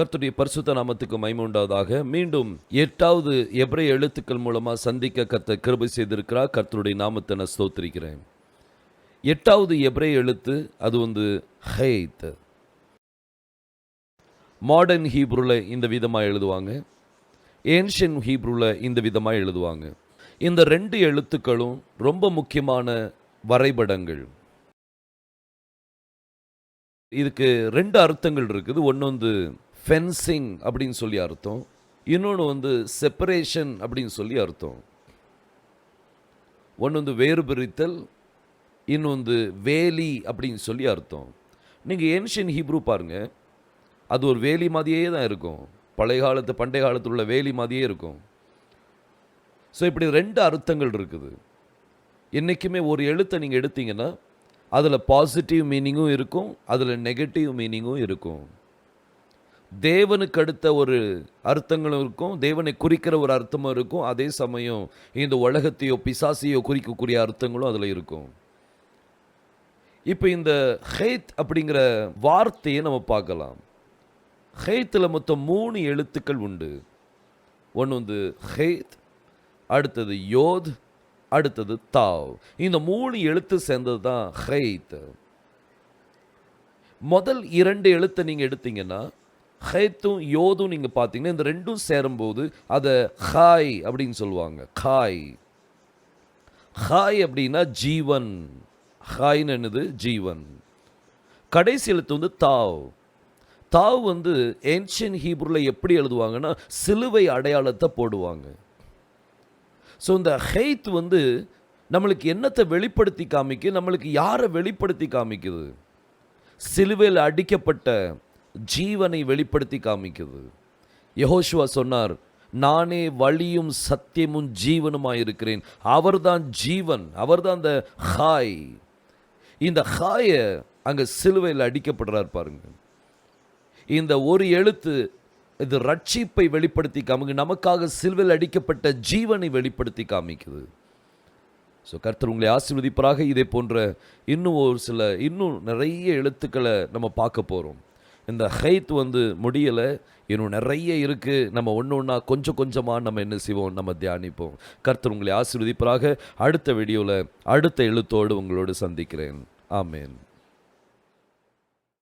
கர்த்துடைய பரிசுத்த நாமத்துக்கு மைமுண்டாவதாக மீண்டும் எட்டாவது எப்ரே எழுத்துக்கள் மூலமாக சந்திக்க கர்த்தர் கிருபை செய்திருக்கிறார். கர்த்தருடைய நாமத்தை நான் ஸ்தோத்திரிக்கிறேன். எட்டாவது எப்ரே எழுத்து அது வந்து ஹெய்த் மாடர்ன் ஹீப்ரூல இந்த விதமாக எழுதுவாங்க. ஏன்ஷியன் ஹீப்ரூல இந்த விதமாக எழுதுவாங்க. இந்த ரெண்டு எழுத்துக்களும் ரொம்ப முக்கியமான வரைபடங்கள். இதுக்கு ரெண்டு அர்த்தங்கள் இருக்குது. ஒன்று வந்து ஃபென்சிங் அப்படின்னு சொல்லி அர்த்தம். இன்னொன்று வந்து செப்பரேஷன் அப்படின்னு சொல்லி அர்த்தம். ஒன்று வந்து வேறு பிரித்தல் இன்னொன்று வேலி அப்படின்னு சொல்லி அர்த்தம். நீங்கள் ஏன்ஷியன் ஹீப்ரூ பாருங்க. அது ஒரு வேலி மாதிரியே தான் இருக்கும். பழைய காலத்து பண்டைய காலத்தில் உள்ள வேலி மாதிரியே இருக்கும். ஸோ இப்படி ரெண்டு அர்த்தங்கள் இருக்குது. என்றைக்குமே ஒரு எழுத்தை நீங்கள் எடுத்தீங்கன்னா அதில் பாசிட்டிவ் மீனிங்கும் இருக்கும் அதில் நெகட்டிவ் மீனிங்கும் இருக்கும். தேவனுக்கு அடுத்த ஒரு அர்த்தங்களும் இருக்கும் தேவனை குறிக்கிற ஒரு அர்த்தமும் இருக்கும். அதே சமயம் இந்த உலகத்தையோ பிசாசையோ குறிக்கக்கூடிய அர்த்தங்களும் அதில் இருக்கும். இப்போ இந்த ஹெய்த் அப்படிங்கிற வார்த்தையை நம்ம பார்க்கலாம். ஹெய்த்தில் மொத்தம் மூணு எழுத்துக்கள் உண்டு. ஒன்று வந்து ஹெய்த் அடுத்தது யோத் அடுத்தது தாவ். இந்த மூணு எழுத்து சேர்ந்தது தான் ஹெய்த் முதல் இரண்டு எழுத்தை நீங்கள் எடுத்தீங்கன்னா ஹேத்தும் யோதும் நீங்கள் பார்த்தீங்கன்னா இந்த ரெண்டும் சேரும்போது அதை ஹாய் அப்படின்னு சொல்லுவாங்க. ஹாய். ஹாய் அப்படின்னா ஜீவன். ஹாய்னு என்னது? ஜீவன். கடைசி எழுத்து வந்து தாவ். தாவ் வந்து ஏன்ஷியன் ஹீப்ரூவில் எப்படி எழுதுவாங்கன்னா சிலுவை அடையாளத்தை போடுவாங்க. ஸோ இந்த ஹெய்த் வந்து நம்மளுக்கு என்னத்தை வெளிப்படுத்தி காமிக்கு நம்மளுக்கு யாரை வெளிப்படுத்தி காமிக்குது? சிலுவையில் அடிக்கப்பட்ட ஜீவனை வெளிப்படுத்தி காமிக்குது. யஹோஷுவா சொன்னார் நானே வழியும் சத்தியமும் ஜீவனுமாய் இருக்கிறேன். அவர்தான் ஜீவன் அவர்தான் அந்த ஹாய். இந்த ஹாயை அங்கே சிலுவையில் அடிக்கப்படுறார் பாருங்க இந்த ஒரு எழுத்து இது ரட்சிப்பை வெளிப்படுத்தி காமிக்கு நமக்காக சிலுவையில் அடிக்கப்பட்ட ஜீவனை வெளிப்படுத்தி காமிக்குது. ஸோ கர்த்தர் உங்களை ஆசீர்வதிப்பராக. இதே போன்ற இன்னும் ஒரு சில இன்னும் நிறைய எழுத்துக்களை நம்ம பார்க்க போகிறோம் இந்த ஹைத் வந்து முடியலை. இன்னும் நிறைய இருக்குது நம்ம ஒன்று ஒன்றா கொஞ்சம் கொஞ்சமாக நம்ம என்ன செய்வோம்? நம்ம தியானிப்போம். கர்த்தர் உங்களை ஆசீர்வதிப்பராக. அடுத்த வீடியோவில் அடுத்த எழுத்தோடு உங்களோடு சந்திக்கிறேன். ஆமேன்.